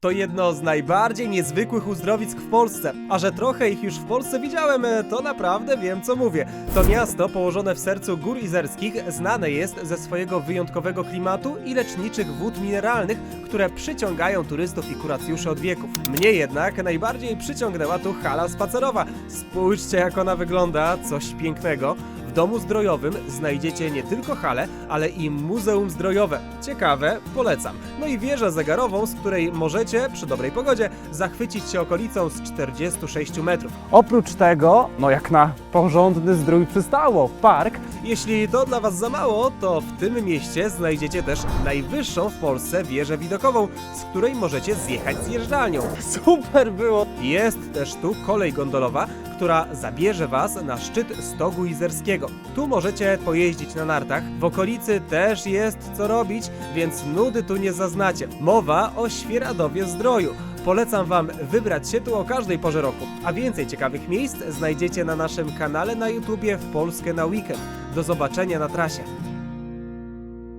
To jedno z najbardziej niezwykłych uzdrowisk w Polsce. A że trochę ich już w Polsce widziałem, e, to naprawdę wiem co mówię. To miasto położone w sercu gór izerskich znane jest ze swojego wyjątkowego klimatu i leczniczych wód mineralnych, które przyciągają turystów i kuracjuszy od wieków. Mnie jednak najbardziej przyciągnęła tu hala spacerowa. Spójrzcie jak ona wygląda, coś pięknego. W domu zdrojowym znajdziecie nie tylko halę, ale i muzeum zdrojowe. Ciekawe, polecam. No i wieżę zegarową, z której możecie przy dobrej pogodzie zachwycić się okolicą z 46 metrów. Oprócz tego, no jak na porządny zdrój przystało, park Jeśli to dla Was za mało, to w tym mieście znajdziecie też najwyższą w Polsce wieżę widokową, z której możecie zjechać zjeżdżalnią. super było. Jest też tu kolej gondolowa, która zabierze Was na szczyt Stogu Izerskiego. Tu możecie pojeździć na nartach. W okolicy też jest co robić, więc nudy tu nie zaznacie. Mowa o Świeradowie Zdroju. Polecam Wam wybrać się tu o każdej porze roku. A więcej ciekawych miejsc znajdziecie na naszym kanale na YouTubie w Polskę na Weekend. Do zobaczenia na trasie.